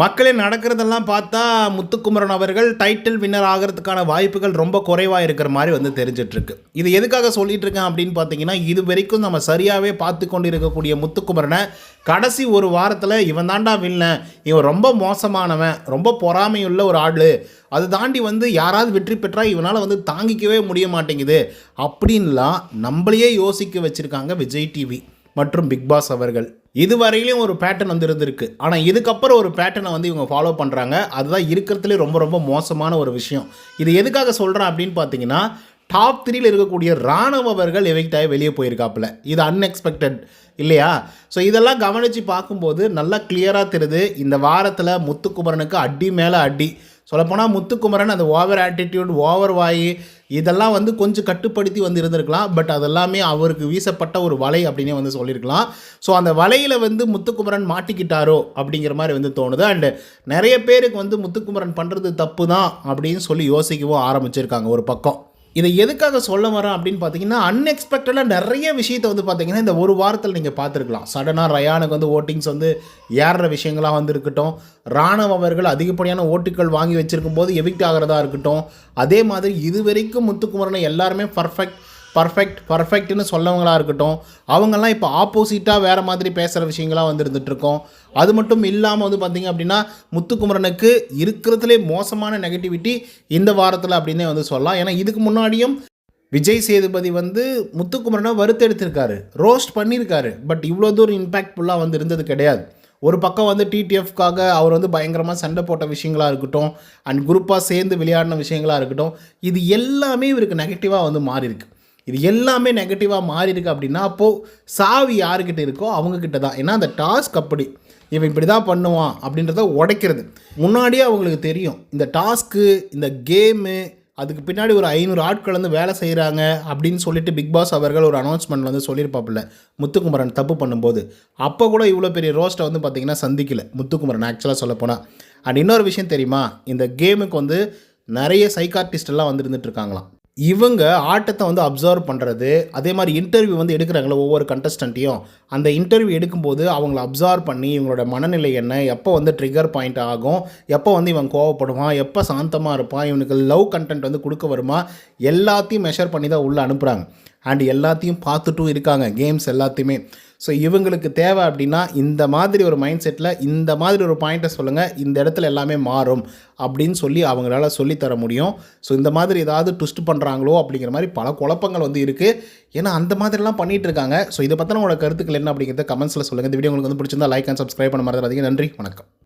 மக்களே நடக்கிறதெல்லாம் பார்த்தா முத்துக்குமரன் அவர்கள் டைட்டில் வின்னர் ஆகிறதுக்கான வாய்ப்புகள் ரொம்ப குறைவாக இருக்கிற மாதிரி வந்து தெரிஞ்சிட்ருக்கு. இது எதுக்காக சொல்லிட்டு இருக்கேன் அப்படின்னு பார்த்தீங்கன்னா இது வரைக்கும் நம்ம சரியாகவே பார்த்து கொண்டு இருக்கக்கூடிய முத்துக்குமரனை கடைசி ஒரு வாரத்தில் இவன் தாண்டா வில்லன் இவன் ரொம்ப மோசமானவன் ரொம்ப பொறாமையுள்ள ஒரு ஆள் அது தாண்டி வந்து யாராவது வெற்றி பெற்றால் இவனால் வந்து தாங்கிக்கவே முடிய மாட்டேங்குது அப்படின்லாம் நம்மளையே யோசிக்க வச்சுருக்காங்க விஜய் டிவி. மற்றும் பிக் பாஸ் அவர்கள். இதுவரையிலும் ஒரு பேட்டர்ன் வந்து இருந்திருக்கு ஆனால் இதுக்கப்புறம் ஒரு பேட்டர்னை வந்து இவங்க ஃபாலோ பண்ணுறாங்க அதுதான் இருக்கிறதுலே ரொம்ப ரொம்ப மோசமான ஒரு விஷயம். இது எதுக்காக சொல்கிறேன் அப்படின்னு பார்த்தீங்கன்னா டாப் த்ரீயில் இருக்கக்கூடிய ராணுவ அவர்கள் வெளியே போயிருக்காப்புல. இது அன்எக்ஸ்பெக்டட் இல்லையா? ஸோ இதெல்லாம் கவனித்து பார்க்கும்போது நல்லா கிளியராக தெரியுது. இந்த வாரத்தில் முத்துக்குமரனுக்கு அடி மேலே அடி. சொல்லப்போனால் முத்துக்குமரன் அந்த ஓவர் ஆட்டிடியூட் ஓவர் வாய் இதெல்லாம் வந்து கொஞ்சம் கட்டுப்படுத்தி வந்து இருந்திருக்கலாம் பட் அதெல்லாமே அவருக்கு வீசப்பட்ட ஒரு வலை அப்படின்னே வந்து சொல்லியிருக்கலாம் ஸோ அந்த வலையில் வந்து முத்துக்குமரன் மாட்டிக்கிட்டாரோ அப்படிங்கிற மாதிரி வந்து தோணுது. அண்டு நிறைய பேருக்கு வந்து முத்துக்குமரன் பண்ணுறது தப்பு தான் அப்படின்னு சொல்லி யோசிக்கவும் ஆரம்பிச்சிருக்காங்க ஒரு பக்கம். இதை எதுக்காக சொல்ல வரேன் அப்படின்னு பார்த்தீங்கன்னா அன்எக்ஸ்பெக்டடாக நிறைய விஷயத்தை வந்து பார்த்தீங்கன்னா இந்த ஒரு வாரத்தில் நீங்கள் பார்த்துருக்கலாம். சடனாக ரயானுக்கு வந்து ஓட்டிங்ஸ் வந்து ஏறுற விஷயங்களாக வந்து இருக்கட்டும் ராணுவ அவர்கள் அதிகப்படியான ஓட்டுகள் வாங்கி வச்சுருக்கும் போது எவிக்ட் ஆகிறதா இருக்கட்டும். அதே மாதிரி இது வரைக்கும் முத்துக்குமரனை எல்லாருமே பர்ஃபெக்ட் பர்ஃபெக்ட் பர்ஃபெக்ட்னு சொல்லவங்களாக இருக்கட்டும் அவங்கெல்லாம் இப்போ ஆப்போசிட்டாக வேறு மாதிரி பேசுகிற விஷயங்களாக வந்து இருந்துகிட்ருக்கோம் அது மட்டும் இல்லாமல் வந்து பார்த்திங்க அப்படின்னா முத்துக்குமரனுக்கு இருக்கிறதுலே மோசமான நெகட்டிவிட்டி இந்த வாரத்தில் அப்படின்னே வந்து சொல்லலாம். ஏன்னா இதுக்கு முன்னாடியும் விஜய் சேதுபதி வந்து முத்துக்குமரனை வறுத்தெடுத்திருக்காரு. ரோஸ்ட் பண்ணியிருக்காரு பட் இவ்வளோ தூரம் இம்பேக்ட்ஃபுல்லாக வந்து இருந்தது கிடையாது. ஒரு பக்கம் வந்து டிடிஎஃப்காக அவர் வந்து பயங்கரமாக சண்டை போட்ட விஷயங்களாக இருக்கட்டும் அண்ட் குரூப்பாக சேர்ந்து விளையாடின விஷயங்களாக இருக்கட்டும் இது எல்லாமே இவருக்கு நெகட்டிவாக வந்து மாறி இருக்கு இது எல்லாமே நெகட்டிவாக மாறியிருக்கு அப்படின்னா அப்போது சாவி யாருக்கிட்ட இருக்கோ அவங்கக்கிட்ட தான். ஏன்னா அந்த டாஸ்க் அப்படி. இவன் இப்படி தான் பண்ணுவான் அப்படின்றத உடைக்கிறது. முன்னாடியே அவங்களுக்கு தெரியும். இந்த டாஸ்க்கு இந்த கேமு அதுக்கு பின்னாடி ஒரு ஐநூறு ஆட்கள் வந்து வேலை செய்கிறாங்க அப்படின்னு சொல்லிட்டு பிக் பாஸ் அவர்கள் ஒரு அனௌன்ஸ்மெண்ட் வந்து சொல்லியிருப்பாப்புல. முத்துக்குமரன் தப்பு பண்ணும்போது. அப்போ கூட இவ்வளோ பெரிய ரோஸ்ட்டை வந்து பார்த்திங்கன்னா சந்திக்கல. முத்துக்குமரன் ஆக்சுவலாக சொல்லப்போனால் அண்ட் இன்னொரு விஷயம் தெரியுமா? இந்த கேமுக்கு வந்து நிறைய சைக்கார்டிஸ்டெல்லாம் வந்து இருந்துட்டு இருக்காங்களாம். இவங்க ஆட்டத்தை வந்து அப்சர்வ் பண்ணுறது அதே மாதிரி இன்டர்வியூ வந்து எடுக்கிறாங்களே ஒவ்வொரு கண்டஸ்டண்ட்டையும் அந்த இன்டர்வியூ எடுக்கும்போது அவங்கள அப்சர்வ் பண்ணி இவங்களோட மனநிலை என்ன எப்போ வந்து ட்ரிகர் பாயிண்ட் ஆகும் எப்போ வந்து இவன் கோவப்படுவான் எப்போ சாந்தமாக இருப்பான் இவனுக்கு லவ் கண்டென்ட் வந்து கொடுக்க வருமா எல்லாத்தையும் மெஷர் பண்ணி தான் உள்ளே அனுப்புகிறாங்க அண்ட் எல்லாத்தையும் பார்த்துட்டும் இருக்காங்க கேம்ஸ் எல்லாத்தையுமே. ஸோ இவங்களுக்கு தேவை அப்படின்னா இந்த மாதிரி ஒரு மைண்ட் செட்டில் இந்த மாதிரி ஒரு பாயிண்ட்டை சொல்லுங்கள் இந்த இடத்துல எல்லாமே மாறும் அப்படின்னு சொல்லி அவங்களால சொல்லித்தர முடியும். ஸோ இந்த மாதிரி ஏதாவது ட்விஸ்ட் பண்ணுறாங்களோ அப்படிங்கிற மாதிரி பல குழப்பங்கள் வந்து இருக்குது ஏன்னா அந்த மாதிரிலாம் பண்ணிகிட்டு இருக்காங்க. ஸோ இதை பற்றின உங்களோட கருத்துக்கள் என்ன அப்படிங்கிறத கமெண்ட்ஸில் சொல்லுங்கள் இந்த வீடியோ உங்களுக்கு வந்து பிடிச்சிருந்தா லைக் அண்ட் சப்ஸ்கிரைப் பண்ண மாதிரி நன்றி வணக்கம்.